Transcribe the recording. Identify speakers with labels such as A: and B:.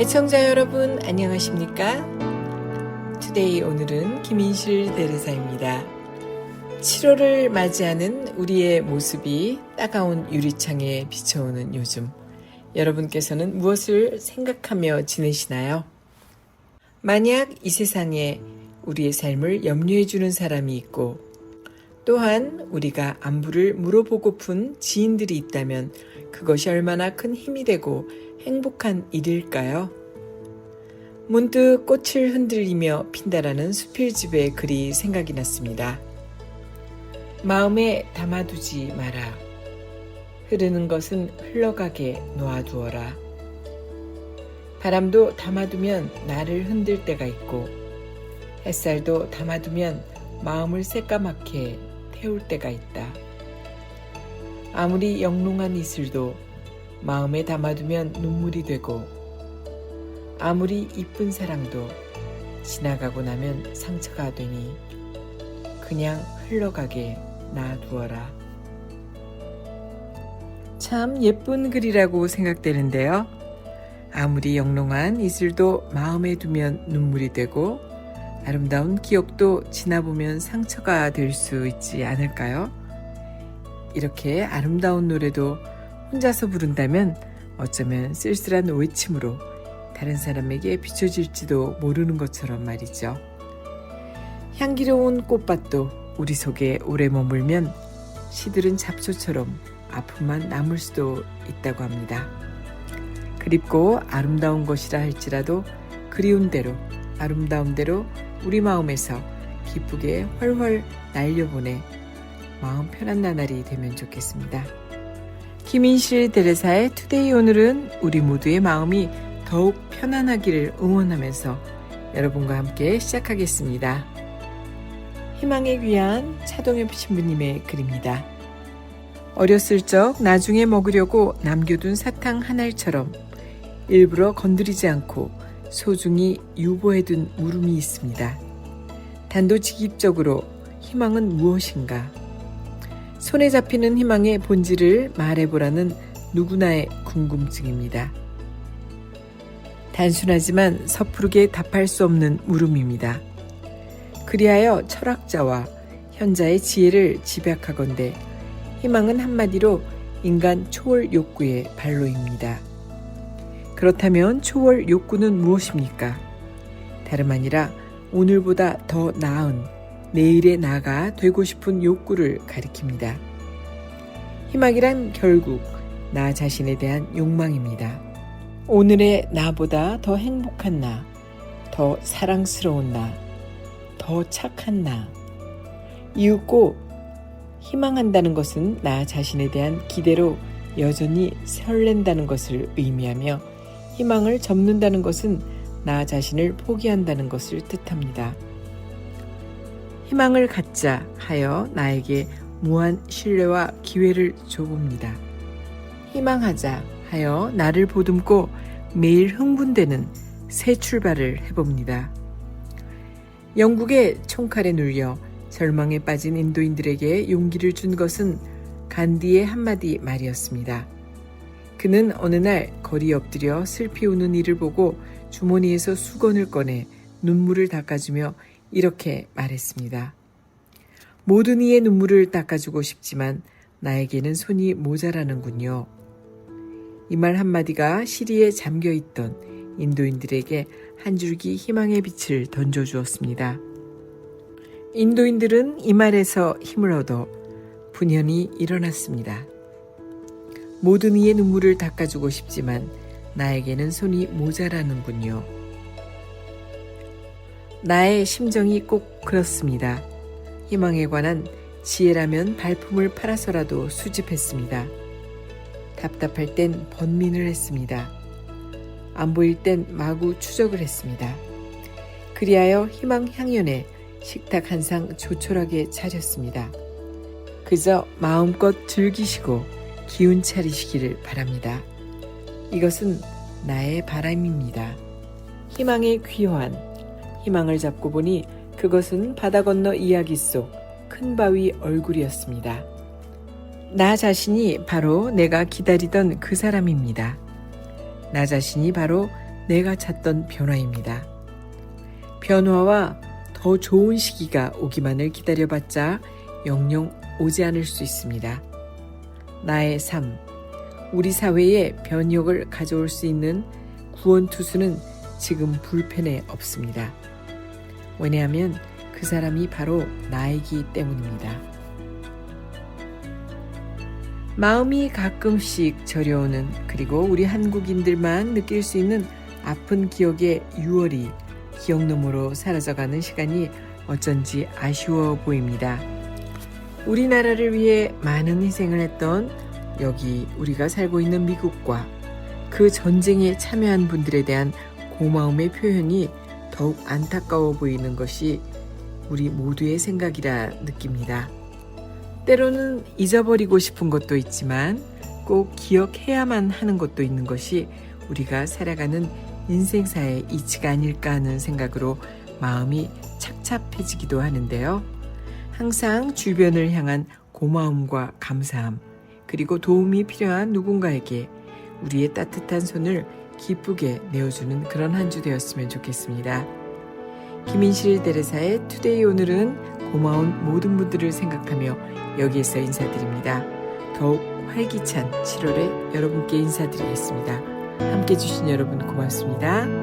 A: 애청자 여러분 안녕하십니까? 투데이 오늘은 김인실 대리사입니다. 7월을 맞이하는 우리의 모습이 따가운 유리창에 비춰오는 요즘 여러분께서는 무엇을 생각하며 지내시나요? 만약 이 세상에 우리의 삶을 염려해 주는 사람이 있고 또한 우리가 안부를 물어보고픈 지인들이 있다면 그것이 얼마나 큰 힘이 되고 행복한 일일까요? 문득 꽃을 흔들리며 핀다라는 수필집의 글이 생각이 났습니다. 마음에 담아두지 마라. 흐르는 것은 흘러가게 놓아두어라. 바람도 담아두면 나를 흔들 때가 있고, 햇살도 담아두면 마음을 새까맣게 태울 때가 있다. 아무리 영롱한 이슬도 마음에 담아두면 눈물이 되고, 아무리 이쁜 사랑도 지나가고 나면 상처가 되니, 그냥 흘러가게 놔두어라. 참 예쁜 글이라고 생각되는데요. 아무리 영롱한 이슬도 마음에 두면 눈물이 되고 아름다운 기억도 지나보면 상처가 될 수 있지 않을까요? 이렇게 아름다운 노래도 혼자서 부른다면 어쩌면 쓸쓸한 외침으로 다른 사람에게 비춰질지도 모르는 것처럼 말이죠. 향기로운 꽃밭도 우리 속에 오래 머물면 시들은 잡초처럼 아픔만 남을 수도 있다고 합니다. 그립고 아름다운 것이라 할지라도 그리운 대로 아름다운 대로 우리 마음에서 기쁘게 훨훨 날려보내 마음 편한 나날이 되면 좋겠습니다. 김인실 대레사의 투데이 오늘은 우리 모두의 마음이 더욱 편안하기를 응원하면서 여러분과 함께 시작하겠습니다. 희망에 귀한 차동엽 신부님의 글입니다. 어렸을 적 나중에 먹으려고 남겨둔 사탕 한 알처럼 일부러 건드리지 않고 소중히 유보해둔 물음이 있습니다. 단도직입적으로 희망은 무엇인가? 손에 잡히는 희망의 본질을 말해보라는 누구나의 궁금증입니다. 단순하지만 섣부르게 답할 수 없는 물음입니다. 그리하여 철학자와 현자의 지혜를 집약하건대 희망은 한마디로 인간 초월 욕구의 반로입니다. 그렇다면 초월 욕구는 무엇입니까? 다름 아니라 오늘보다 더 나은 내일의 나가 되고 싶은 욕구를 가리킵니다. 희망이란 결국 나 자신에 대한 욕망입니다. 오늘의 나보다 더 행복한 나, 더 사랑스러운 나, 더 착한 나. 이윽고 희망한다는 것은 나 자신에 대한 기대로 여전히 설렌다는 것을 의미하며 희망을 접는다는 것은 나 자신을 포기한다는 것을 뜻합니다. 희망을 갖자 하여 나에게 무한 신뢰와 기회를 줘봅니다. 희망하자 하여 나를 보듬고 매일 흥분되는 새 출발을 해봅니다. 영국의 총칼에 눌려 절망에 빠진 인도인들에게 용기를 준 것은 간디의 한마디 말이었습니다. 그는 어느 날 거리 엎드려 슬피 우는 이를 보고 주머니에서 수건을 꺼내 눈물을 닦아주며 이렇게 말했습니다. 모든 이의 눈물을 닦아주고 싶지만 나에게는 손이 모자라는군요. 이 말 한마디가 시리에 잠겨 있던 인도인들에게 한 줄기 희망의 빛을 던져주었습니다. 인도인들은 이 말에서 힘을 얻어 분연히 일어났습니다. 모든 이의 눈물을 닦아주고 싶지만 나에게는 손이 모자라는군요. 나의 심정이 꼭 그렇습니다. 희망에 관한 지혜라면 발품을 팔아서라도 수집했습니다. 답답할 땐 번민을 했습니다. 안 보일 땐 마구 추적을 했습니다. 그리하여 희망 향연에 식탁 한 상 조촐하게 차렸습니다. 그저 마음껏 즐기시고 기운 차리시기를 바랍니다. 이것은 나의 바람입니다. 희망의 귀환. 희망을 잡고 보니 그것은 바다 건너 이야기 속 큰 바위 얼굴이었습니다. 나 자신이 바로 내가 기다리던 그 사람입니다. 나 자신이 바로 내가 찾던 변화입니다. 변화와 더 좋은 시기가 오기만을 기다려봤자 영영 오지 않을 수 있습니다. 나의 삶, 우리 사회에 변혁을 가져올 수 있는 구원 투수는 지금 불펜에 없습니다. 왜냐하면 그 사람이 바로 나이기 때문입니다. 마음이 가끔씩 저려오는 그리고 우리 한국인들만 느낄 수 있는 아픈 기억의 유월이 기억 너머로 사라져가는 시간이 어쩐지 아쉬워 보입니다. 우리나라를 위해 많은 희생을 했던 여기 우리가 살고 있는 미국과 그 전쟁에 참여한 분들에 대한 고마움의 표현이 더욱 안타까워 보이는 것이 우리 모두의 생각이라 느낍니다. 때로는 잊어버리고 싶은 것도 있지만 꼭 기억해야만 하는 것도 있는 것이 우리가 살아가는 인생사의 이치가 아닐까 하는 생각으로 마음이 착잡해지기도 하는데요. 항상 주변을 향한 고마움과 감사함, 그리고 도움이 필요한 누군가에게 우리의 따뜻한 손을 기쁘게 내어주는 그런 한 주 되었으면 좋겠습니다. 김인실 대레사의 투데이 오늘은 고마운 모든 분들을 생각하며 여기에서 인사드립니다. 더욱 활기찬 7월에 여러분께 인사드리겠습니다. 함께 해주신 여러분 고맙습니다.